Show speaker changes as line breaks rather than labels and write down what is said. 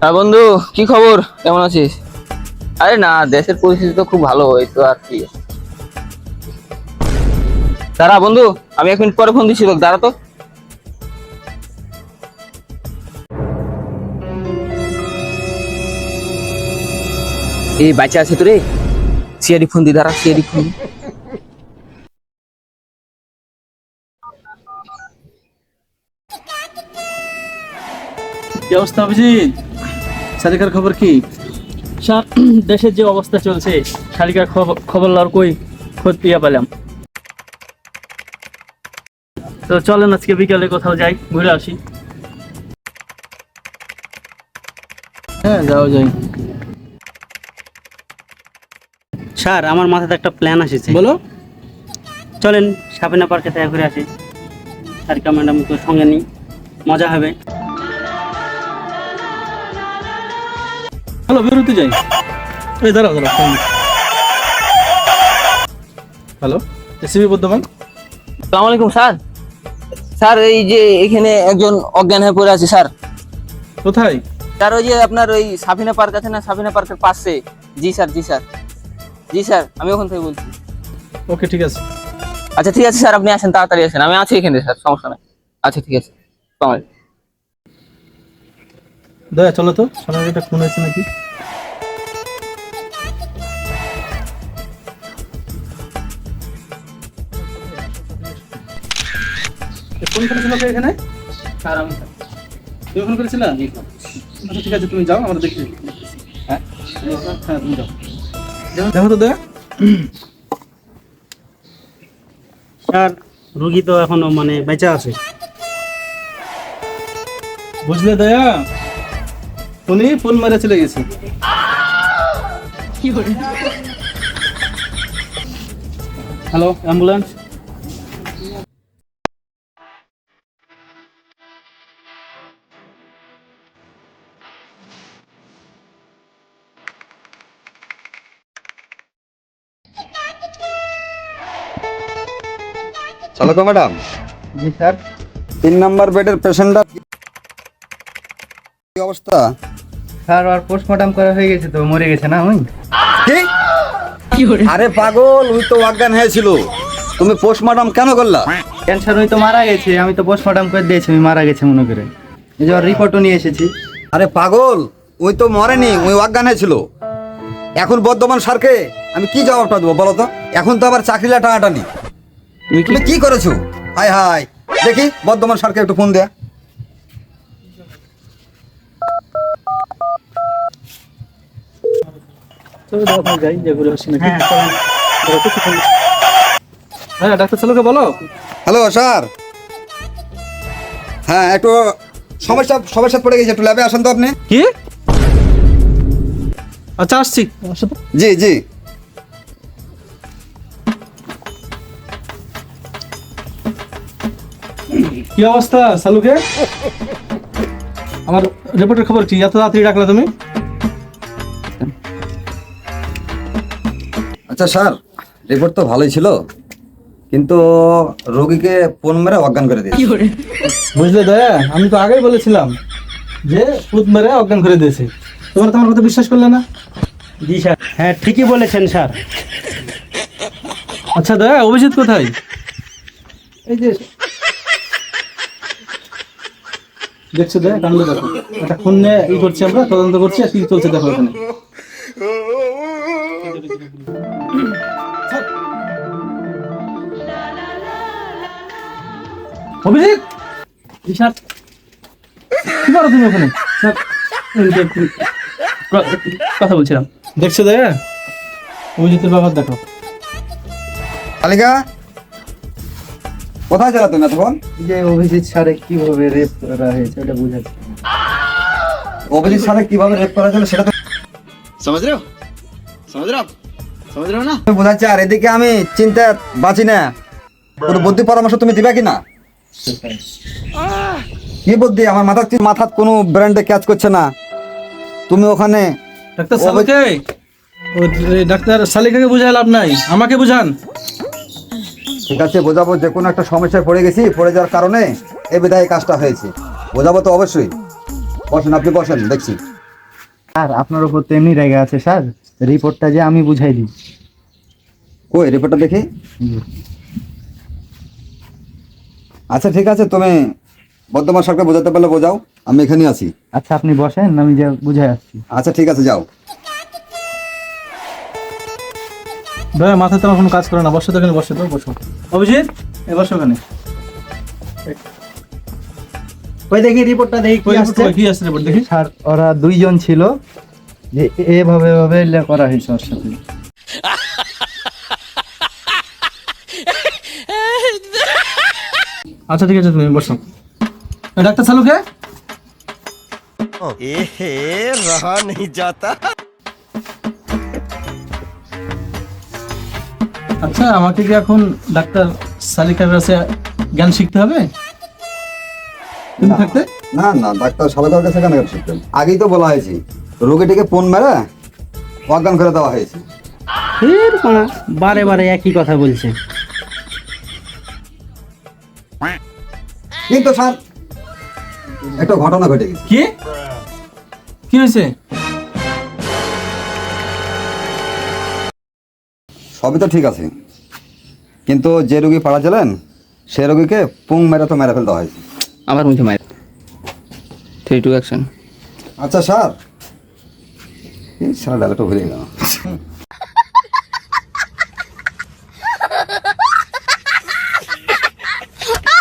হ্যাঁ বন্ধু, কি খবর? কেমন আছিস? আরে না, দেশের পরিস্থিতি তো খুব ভালো, এই তো আর কি। দাঁড়া বন্ধু, আমি এক মিনিট পরে ফোন দিচ্ছি তোকে, দাঁড়া তো। এই বাচ্চা আছে তো রে। সিআরি ফোন দি দাঁড়া সিআরি ফোন
কি অবস্থা অভিজিৎ? সারিকার খবর কি?
স্যার দেশের যে অবস্থা চলছে শালিকার খবর খবর লওয়ার কই খোঁজ পেয়ে পেলাম। তো চলেন আজকে বিকালে কোথাও যাই ঘুরে আসি।
হ্যাঁ যাও যাই
স্যার আমার মাথাতে একটা প্ল্যান এসেছে
বলো।
চলেন সাবিনা পার্কে থেকে ঘুরে আসি। সারিকা ম্যাডামকে সঙ্গে নিই। মজা হবে।
হ্যালো বেরোতে যাই। এই দাঁড়াও দাঁড়াও হ্যালো এসিবি বর্ধমান?
সালাম আলাইকুম স্যার। স্যার এই যে এখানে একজন অজ্ঞান হয়ে পড়ে আছে স্যার।
কোথায়?
স্যার ওই যে আপনার ওই সাফিনা পার্ক আছে না সাফিনা পার্কের পাশে। জি স্যার জি স্যার। জি স্যার আমি ওখান থেকে বলছি।
ওকে ঠিক আছে।
আচ্ছা ঠিক আছে স্যার আপনি আসেন তাড়াতাড়ি আসেন। আমি আছি এখানে স্যার সমস্যা নাই। আচ্ছা ঠিক আছে। আলাইকুম।
দয়া চলো তো। সোনার একটা খুন হয়েছে নাকি? ফোন করেছিল কে এখানে?
স্যার আমি
তুমি ফোন করেছিল? আচ্ছা ঠিক আছে তুমি যাও আমরা দেখি। হ্যাঁ। হ্যাঁ তুমি যাও। দেখো তো দয়া
স্যার রুগী তো এখনও মানে বেঁচে আছে।
বুঝলে দয়া? উনি ফোন মেরে চলে গেছে।
Hello ambulance?
চলো তো ম্যাডাম।
জি স্যার।
তিন নাম্বার বেডের পেশেন্টটা কি অবস্থা?
স্যার আর পোস্টমর্টম করা হয়ে গেছে তো মরে গেছে না ওই?
কি? আরে পাগল ওই তো অজ্ঞান হয়েছিল। তুমি পোস্টমর্টম কেন করলা?
ক্যান্সার ওই তো মারা গেছে আমি তো পোস্টমর্টম করে দিয়েছি আমি মারা গেছে মনে করে। এই যে রিপোর্টও নিয়ে এসেছি।
আরে পাগল ওই তো মরেনি ওই অজ্ঞান হয়েছিল। এখন বর্ধমান স্যারকে আমি কি জবাবটা দেবো বলো তো? এখন তো আবার চাকরিলা টানাটানি। তুমি কি করেছ? Hi hi. দেখি বর্ধমান স্যারকে একটু ফোন দেয়া
হ্যাঁ।
হ্যাঁ ডাক্তার চালুকে বলো।
Hello sir. হ্যাঁ একটু সমস্যা সমস্যা পড়ে গেছে একটু ল্যাবে আসেন তো আপনি।
কি? আচ্ছা আসছি।
জি জি।
কি অবস্থা সালুকে? আমার রিপোর্টের খবর কি? এত তাড়াতাড়ি ডাকলে তুমি?
আচ্ছা স্যার রিপোর্ট তো ভালোই ছিল কিন্তু রোগীকে ফোন মেরে অজ্ঞান করে দিয়েছে।
বুঝলে দয়া আমি তো আগেই বলেছিলাম যে পুত মেরে অজ্ঞান করে দিয়েছে। তোমরা তো আমার কথা বিশ্বাস করলে না?
জি স্যার। হ্যাঁ ঠিকই বলেছেন স্যার।
আচ্ছা দয়া অভিজিৎ কোথায়? এই যে দেখছ দয়া কাণ্ড দেখো। একটা খুন নিয়ে ই করছি আমরা, তদন্ত করছি, আর কি চলছে দেখো এখানে। অভিজিৎ!
জি
কি করো তুমি ওখানে?
কথা বলছিলাম।
দেখছ দয়া অভিজিতের ব্যাপার দেখো।
তালিকা কোথায় চালাতো না তখন
যে অভিজিৎ স্যারে কীভাবে রেপ করা হয়েছে ওটা বুঝাচ্ছি
অভিজিৎ স্যারে কীভাবে রেপ করা হয়েছে সেটা তো
সমাজ রে সমাজ
না? বোঝাচ্ছি আর এদিকে আমি চিন্তা বাঁচি না। কোনো বুদ্ধি পরামর্শ তুমি দিবে কি না কি বুদ্ধি? আমার মাথার মাথার কোনো ব্র্যান্ডে ক্যাচ করছে না। তুমি ওখানে
ডাক্তার সালকে ডাক্তার সালিকাকে বুঝাই লাভ নাই। আমাকে বুঝান।
ঠিক আছে বোঝাবো যে কোনো একটা সমস্যায় পড়ে গেছি পড়ে যাওয়ার কারণে এ বিধায় কাজটা হয়েছে। বোঝাবো তো অবশ্যই। বসেন আপনি বসেন দেখছি।
স্যার আপনার উপর তো এমনি রেগে আছে স্যার। রিপোর্টটা যে আমি বুঝাই দিই।
কই রিপোর্টটা দেখি? আচ্ছা ঠিক আছে তুমি বর্ধমান সরকার বোঝাতে পারলে বোঝাও। আমি এখানেই আছি।
আচ্ছা আপনি বসেন আমি যা বুঝাই আসছি।
আচ্ছা ঠিক আছে যাও।
ভাই মাথা তোমার কোনো কাজ করে না। বসো তো এখানে বসো তো বসো। অভিজিৎ এ বসো ওখানে।
ওই দেখি রিপোর্টটা দেখি
কই আসছে। কই আসছে রিপোর্ট দেখি।
স্যার ওরা দুইজন ছিল। যে এভাবে ভাবে লে করা হইছে ওর সাথে।
আচ্ছা ঠিক আছে তুমি বসো। ডাক্তার সালুকে?
এ হে রহা নেই যাতা।
আচ্ছা আমাকে কি এখন ডাক্তার সালিকার কাছে জ্ঞান শিখতে হবে? তুমি থাকতে?
না না ডাক্তার সবাইকার কাছে কেন শিখতেন আগেই তো বলা হয়েছে রোগীটিকে ফোন মেরে অজ্ঞান করে দেওয়া হয়েছে।
বারে বারে একই কথা বলছে।
কিন্তু স্যার একটা ঘটনা ঘটে গেছে।
কি? কি হয়েছে?
সবই তো ঠিক আছে। কিন্তু যে রুগী পাড়া ছিলেন সে রুগীকে পুং মেরে তো মেরে ফেলতে হয়।
আবার মুখে মেরে থ্রি টু অ্যাকশন
আচ্ছা স্যার। এই সারা তো ভুলে গেল।